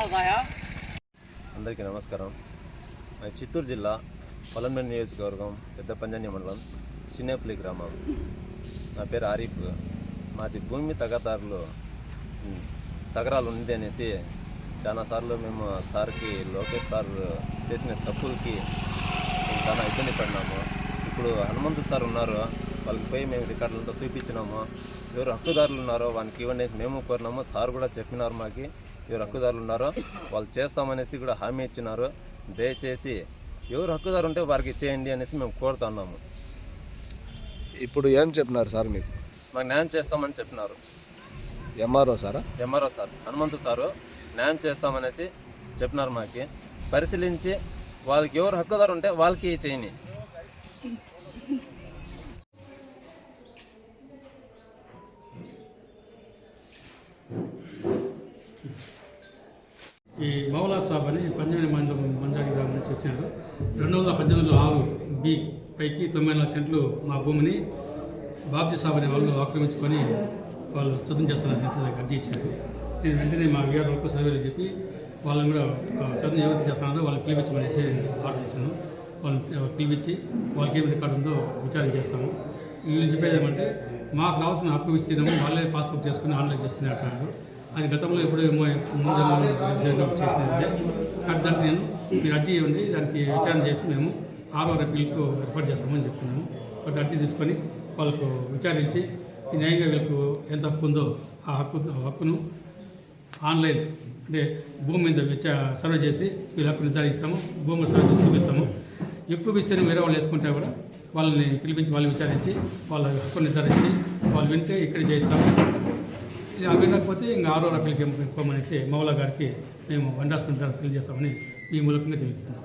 అందరికీ నమస్కారం. మా చిత్తూరు జిల్లా పొలంనేని నియోజకవర్గం పెద్ద పంజాని మండలం చిన్నేపల్లి గ్రామం. నా పేరు ఆరిఫ్. మాది భూమి తగదారులు తగరాలు ఉంది అనేసి చాలాసార్లు మేము సార్కి లోకేష్ సార్ చేసిన తప్పులకి చాలా ఇబ్బంది పడినాము. ఇప్పుడు హనుమంతు సార్ ఉన్నారు. వాళ్ళకి పోయి మేము రికార్డులతో చూపించినాము. ఎవరు హక్కుదారులు ఉన్నారో వానికి ఇవ్వండి మేము కోరినాము. సార్ కూడా చెప్పినారు మాకు. ఎవరు హక్కుదారులు ఉన్నారో వాళ్ళు చేస్తామనేసి కూడా హామీ ఇచ్చినారు. దయచేసి ఎవరు హక్కుదారు ఉంటే వారికి ఇచ్చేయండి అనేసి మేము కోరుతున్నాము ఇప్పుడు ఏం చెప్పినారు సార్ మీకు? మాకు న్యాయం చేస్తామని చెప్పినారు. ఎంఆర్ఓ సారా? ఎంఆర్ఓ సార్ హనుమంతు సారు న్యాయం చేస్తామనేసి చెప్పినారు మాకి. పరిశీలించి వాళ్ళకి ఎవరు హక్కుదారు ఉంటే వాళ్ళకి చేయని ఈ మౌలా సాబ్ అని పంజాబీ మండలం మంజాడి గ్రామం నుంచి వచ్చారు. రెండు వందల పద్దెనిమిదిలో ఆరు బి పైకి తొంభై నాలుగు సెంట్లు మా భూమిని బాబ్జీ సాబ్ అనే వాళ్ళు ఆక్రమించుకొని వాళ్ళు చదువు చేస్తున్నారు నేత అర్జీ ఇచ్చారు. నేను వెంటనే మా వీఆర్ వరకు సర్వేలు చెప్పి వాళ్ళని కూడా చదువు ఎవరు చేస్తున్నారో వాళ్ళని పిలిపించమనేసి ఆర్డర్ ఇచ్చాను. వాళ్ళని పిలిపించి వాళ్ళకి ఏమి రికార్డు ఉందో విచారణ చేస్తాము. వీళ్ళు చెప్పేది ఏమంటే మాకు రావాల్సిన హక్కు విస్తీర్ణము వాళ్ళే పాస్బుక్ చేసుకుని ఆన్లైన్ చేసుకుని అంటున్నారు. అది గతంలో ఎప్పుడు ముందు చేసినది కానీ దానికి నేను మీరు అర్జీ ఇవ్వండి దానికి విచారణ చేసి మేము ఆరో బిల్కు రిఫర్ చేస్తామని చెప్తున్నాము. ఒకటి అర్జీ తీసుకొని వాళ్ళకు విచారించి న్యాయంగా వీళ్ళకు ఎంత హక్కు ఉందో ఆ హక్కు హక్కును ఆన్లైన్ అంటే భూమి మీద విచా సర్వే చేసి వీళ్ళ హక్కు నిర్ధారిస్తాము భూమి సర్వే చూపిస్తాము. ఎక్కువ విస్తీర్ణం వేరే వాళ్ళు వేసుకుంటే కూడా వాళ్ళని పిలిపించి వాళ్ళని విచారించి వాళ్ళ హక్కు నిర్ధారించి వాళ్ళు వింటే ఇక్కడ చేయిస్తాము. ఇది అవి వినకపోతే ఇంకా ఆరో రకాలకి పంపమనేసి మౌలా గారికి మేము వండాస్మెంట్ ద్వారా తెలియజేస్తామని మీ మూలకంగా తెలుస్తున్నాం